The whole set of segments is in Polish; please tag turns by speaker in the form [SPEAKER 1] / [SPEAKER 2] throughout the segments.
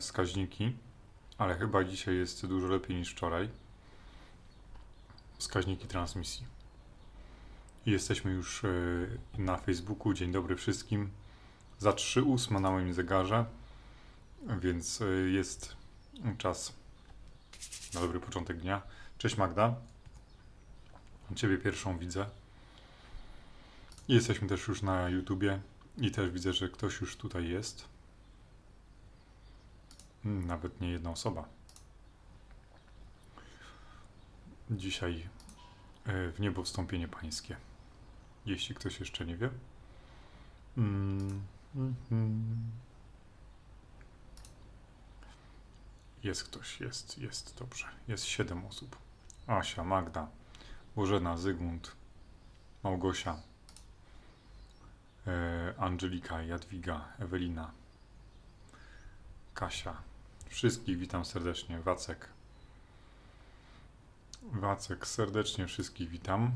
[SPEAKER 1] wskaźniki, ale chyba dzisiaj jest dużo lepiej niż wczoraj. Wskaźniki transmisji. Jesteśmy już e, na Facebooku. Dzień dobry wszystkim. Za 3.08 na moim zegarze, więc e, jest czas na dobry początek dnia. Cześć Magda. Ciebie pierwszą widzę. Jesteśmy też już na YouTubie i też widzę, że ktoś już tutaj jest. Mm, Nawet nie jedna osoba. Dzisiaj e, w niebo wstąpienie pańskie. Jeśli ktoś jeszcze nie wie. Mm, mm, mm. Jest ktoś, jest, jest, dobrze. Jest siedem osób. Asia, Magda, Bożena, Zygmunt, Małgosia, e, Angelika, Jadwiga, Ewelina, Kasia. Wszystkich witam serdecznie. Wacek. Wacek, serdecznie wszystkich witam.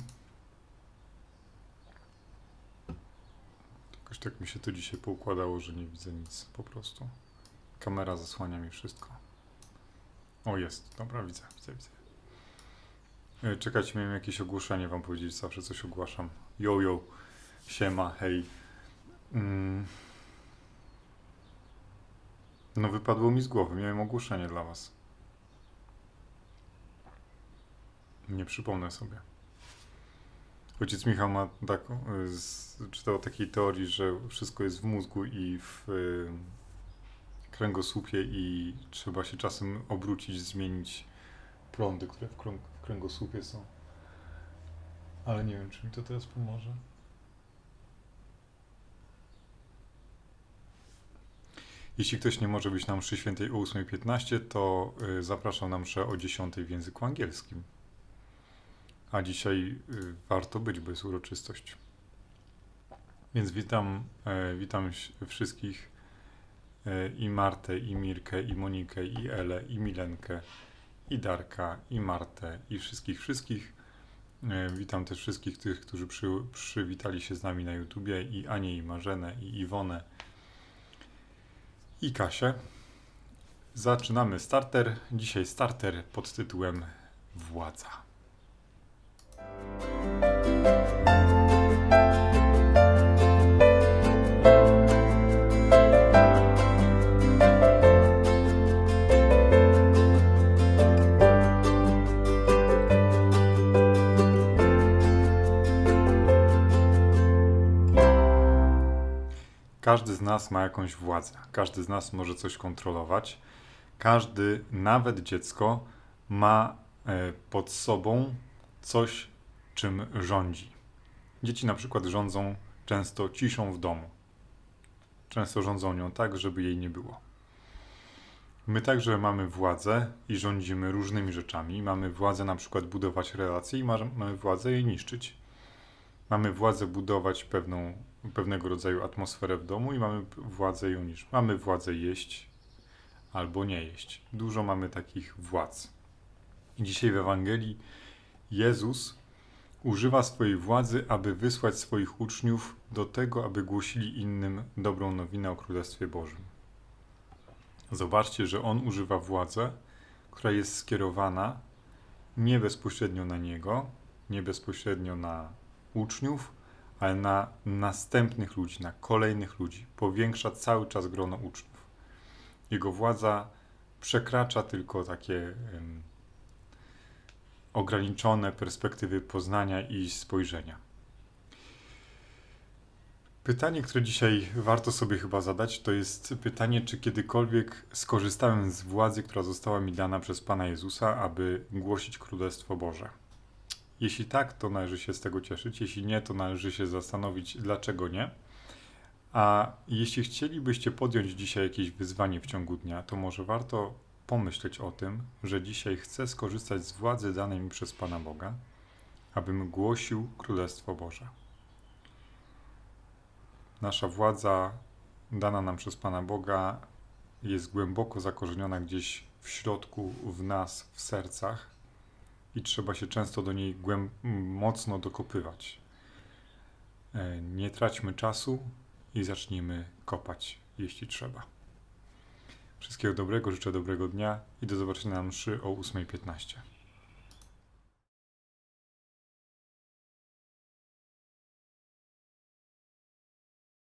[SPEAKER 1] Jakoś tak mi się to dzisiaj poukładało, że nie widzę nic po prostu. Kamera zasłania mi wszystko. O, jest. Dobra, widzę, widzę, widzę. E, Czekajcie, miałem jakieś ogłoszenie wam powiedzieć, zawsze coś ogłaszam. Yo, yo, siema, hej. Mm. No wypadło mi z głowy, miałem ogłoszenie dla was. Nie przypomnę sobie. Ojciec Michał ma taką, z, czytał o takiej teorii, że wszystko jest w mózgu i w y, kręgosłupie i trzeba się czasem obrócić, zmienić prądy, które w, krąg, w kręgosłupie są. Ale nie wiem, czy mi to teraz pomoże. Jeśli ktoś nie może być na mszy świętej o 8.15, to y, zapraszam na mszę o 10 w języku angielskim. A dzisiaj y, warto być, bo jest uroczystość. Więc witam, e, witam wszystkich e, i Martę, i Mirkę, i Monikę, i Elę, i Milenkę, i Darka, i Martę, i wszystkich, wszystkich. E, Witam też wszystkich tych, którzy przy, przywitali się z nami na YouTubie, i Anię, i Marzenę, i Iwonę, i Kasię. Zaczynamy starter. Dzisiaj starter pod tytułem Władza. Każdy z nas ma jakąś władzę, każdy z nas może coś kontrolować. Każdy, nawet dziecko, ma e, pod sobą coś, czym rządzi. Dzieci na przykład rządzą często ciszą w domu. Często rządzą nią tak, żeby jej nie było. My także mamy władzę i rządzimy różnymi rzeczami. Mamy władzę na przykład budować relacje i ma- mamy władzę je niszczyć. Mamy władzę budować pewną, pewnego rodzaju atmosferę w domu i mamy władzę ją niszczyć. Mamy władzę jeść albo nie jeść. Dużo mamy takich władz. I dzisiaj w Ewangelii Jezus używa swojej władzy, aby wysłać swoich uczniów do tego, aby głosili innym dobrą nowinę o Królestwie Bożym. Zobaczcie, że on używa władzę, która jest skierowana nie bezpośrednio na niego, nie bezpośrednio na uczniów, ale na następnych ludzi, na kolejnych ludzi. Powiększa cały czas grono uczniów. Jego władza przekracza tylko takie em, ograniczone perspektywy poznania i spojrzenia. Pytanie, które dzisiaj warto sobie chyba zadać, to jest pytanie, czy kiedykolwiek skorzystałem z władzy, która została mi dana przez Pana Jezusa, aby głosić Królestwo Boże. Jeśli tak, to należy się z tego cieszyć. Jeśli nie, to należy się zastanowić, dlaczego nie. A jeśli chcielibyście podjąć dzisiaj jakieś wyzwanie w ciągu dnia, to może warto pomyśleć o tym, że dzisiaj chcę skorzystać z władzy danej mi przez Pana Boga, abym głosił Królestwo Boże. Nasza władza dana nam przez Pana Boga jest głęboko zakorzeniona gdzieś w środku, w nas, w sercach i trzeba się często do niej głęb- mocno dokopywać. E, Nie traćmy czasu i zacznijmy kopać, jeśli trzeba. Wszystkiego dobrego, życzę dobrego dnia i do zobaczenia na mszy o 8.15.